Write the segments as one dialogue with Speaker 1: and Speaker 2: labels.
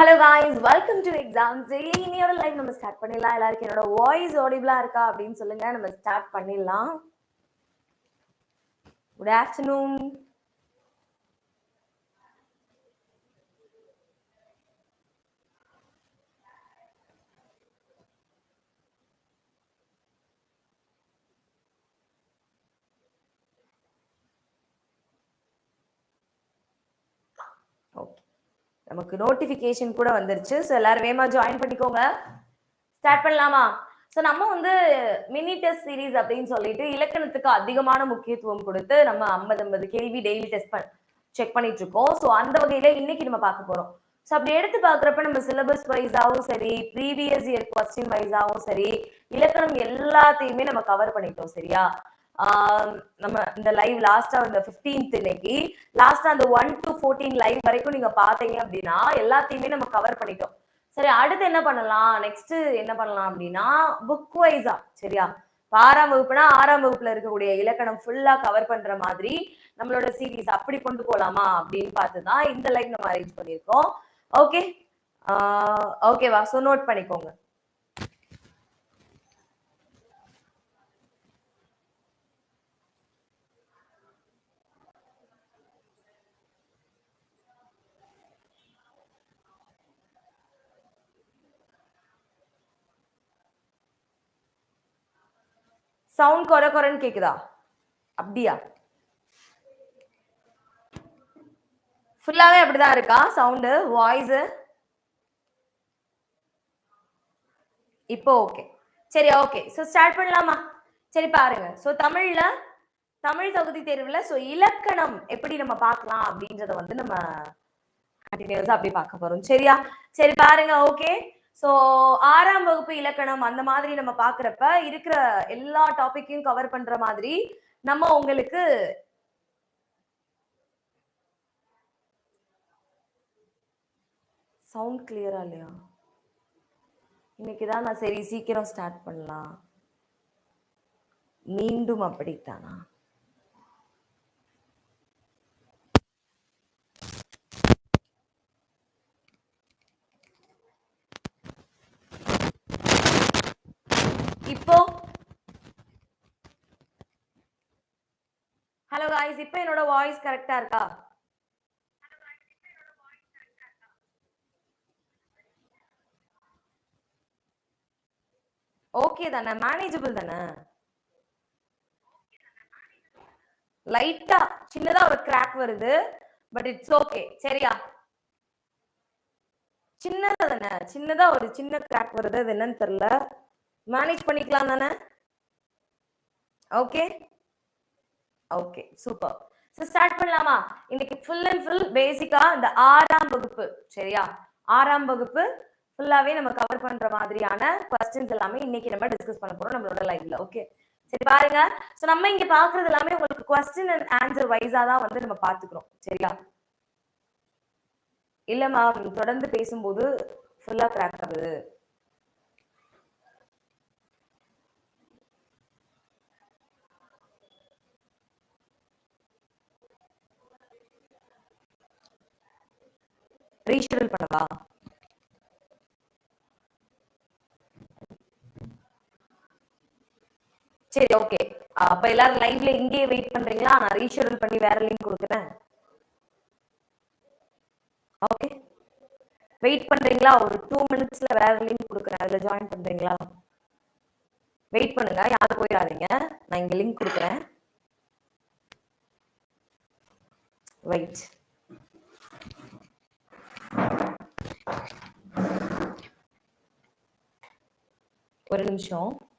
Speaker 1: Hello guys welcome to exam daily இன்னையோட life நம்ம start பண்ணிடலாம். எல்லாருக்கும் என்னோட வாய்ஸ் ஆடிபிளா இருக்கா அப்படின்னு சொல்லுங்க. நம்ம ஸ்டார்ட் பண்ணிடலாம். குட் ஆஃப்டர்நூன் ஓகே நமக்கு நோட்டிஃபிகேஷன் கூட வந்துருச்சு. ஸோ எல்லாரும் வேமா ஜாயின் பண்ணிக்கோங்க. ஸ்டார்ட் பண்ணலாமா? ஸோ நம்ம வந்து மினி டெஸ்ட் சீரீஸ் அப்படின்னு சொல்லிட்டு இலக்கணத்துக்கு அதிகமான முக்கியத்துவம் கொடுத்து நம்ம ஐம்பது ஐம்பது கேள்வி டெய்லி டெஸ்ட் பண் செக் பண்ணிட்டு இருக்கோம் ஸோ அந்த வகையில இன்னைக்கு நம்ம பார்க்க போறோம். ஸோ அப்படி எடுத்து பார்க்குறப்ப நம்ம சிலபஸ் வைஸாகவும் சரி ப்ரீவியஸ் இயர் கொஸ்டின் வைஸாகவும் சரி இலக்கணம் எல்லாத்தையுமே நம்ம கவர் பண்ணிட்டோம் சரியா? நம்ம இந்த லைவ் லாஸ்டா இந்த 15th இன்னைக்கு லாஸ்டா அந்த ஒன் டு ஃபோர்டீன் லைவ் வரைக்கும் நீங்க பாத்தீங்க அப்படின்னா எல்லாத்தையுமே நம்ம கவர் பண்ணிட்டோம். சரி அடுத்து என்ன பண்ணலாம்? நெக்ஸ்ட் என்ன பண்ணலாம் அப்படின்னா புக் வைஸா சரியா? ஆறாம் வகுப்புனா ஆறாம் வகுப்புல இருக்கக்கூடிய இலக்கணம் ஃபுல்லா கவர் பண்ற மாதிரி நம்மளோட சீரீஸ் அப்படி கொண்டு போலாமா அப்படின்னு பார்த்துதான் இந்த லைவ் நம்ம அரேஞ்ச் பண்ணியிருக்கோம். ஓகே ஓகேவா ஸோ நோட் பண்ணிக்கோங்க. சவுண்ட் குறை குறைன்னு கேக்குதா? அப்படியா? ஃபுல்லாவே அப்படிதான் இருக்கா சவுண்டு வாய்ஸ் இப்போ ஓகே சரி ஓகே ஸோ ஸ்டார்ட் பண்ணலாமா? சரி பாருங்க. ஸோ தமிழ்ல தமிழ் தகுதி தேர்வுல ஸோ இலக்கணம் எப்படி நம்ம பார்க்கலாம் அப்படின்றத வந்து நம்ம கண்டினியூஸா அப்படி பார்க்க போறோம். சரியா? சரி பாருங்க ஓகே ஸோ ஆறாம் வகுப்பு இலக்கணம் அந்த மாதிரி நம்ம பார்க்குறப்ப இருக்கிற எல்லா டாபிக்கையும் கவர் பண்ற மாதிரி நம்ம உங்களுக்கு சவுண்ட் கிளியரா இல்லையா? இன்னைக்கு தான் நான் சரி சீக்கிரம் ஸ்டார்ட் பண்ணலாம். மீண்டும் அப்படித்தானா இப்போ ஹலோ காய்ஸ் இப்போ என்னோட வாய்ஸ் கரெக்டா இருக்கா? ஓகே தானே? மேனேஜபிள் தானே? லைட்டா சின்னதா ஒரு கிராக் வருது பட் இட்ஸ் ஓகே சரியா? சின்னதா தானே? சின்னதா ஒரு சின்ன கிராக் வருது. அது என்னன்னு தெரியல. மேனேஜ் பண்ணிக்கலாம் தானே? Okay okay super so start பண்ணலாமா? இன்னைக்கு ஃபுல் அண்ட் ஃபுல் பேசிக்கா இந்த ஆறாம் வகுப்பு சரியா? ஆறாம் வகுப்பு ஃபுல்லாவே நம்ம கவர் பண்ற மாதிரியான கொஸ்டின்ஸ் எல்லாமே இன்னைக்கு நம்ம டிஸ்கஸ் பண்ண போறோம் நம்மளோட லைவ்ல ஓகே சரி பாருங்க. ஸோ நம்ம இங்க பாக்குறது எல்லாமே உங்களுக்கு கொஸ்டின் அண்ட் ஆன்சர் வைஸா தான் வந்து நம்ம பாத்துக்கிறோம் சரியா? இல்ல மேம் தொடர்ந்து பேசும்போது ஃபுல்லா கிராக் ஆகுது. ரீஷெடியூல் பண்ணவா சரி ஓகே அப்ப எல்லாரும் லைவ்ல இங்கேயே வெயிட் பண்றீங்களா? நான் ரீஷெடியூல் பண்ணி வேற லிங்க் கொடுக்குறேன். ஓகே வெயிட் பண்றீங்களா? ஒரு டூ மினிட்ஸ்ல வேற லிங்க் கொடுக்குறேன். அதுல ஜாயின் பண்றீங்களா? வெயிட் பண்ணுங்க. யாரும் போயிடாதீங்க. நான் இங்க லிங்க் கொடுக்குறேன். வெயிட் ஒரு நிமிஷம்.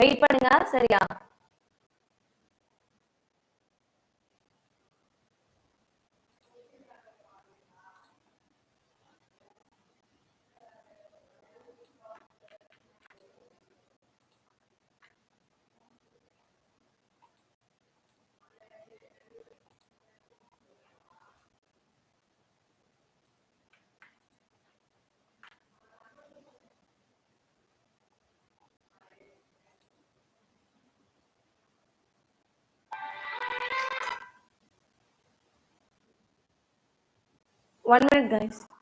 Speaker 1: வெயிட் பண்ணுங்க. சரியா? One minute, guys.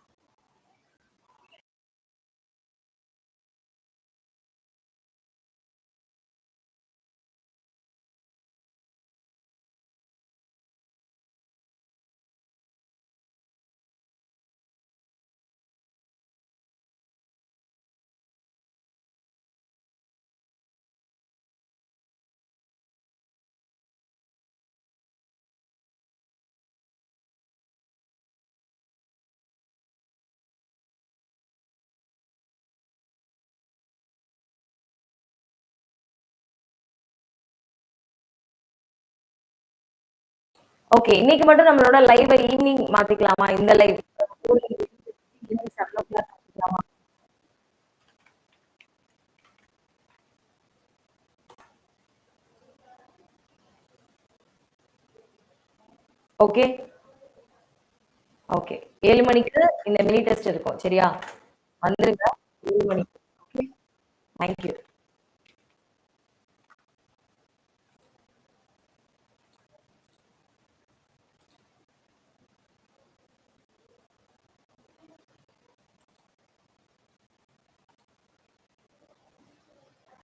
Speaker 1: ஓகே இன்னைக்கு மட்டும் நம்மளோட லைவ் ஈவினிங் மாத்திக்கலாமா? இந்த லைவ் ஓகே ஓகே ஏழு மணிக்கு இந்த மினி டெஸ்ட் இருக்கும் சரியா? வந்துருங்க. ஏழு மணிக்கு. Okay thank you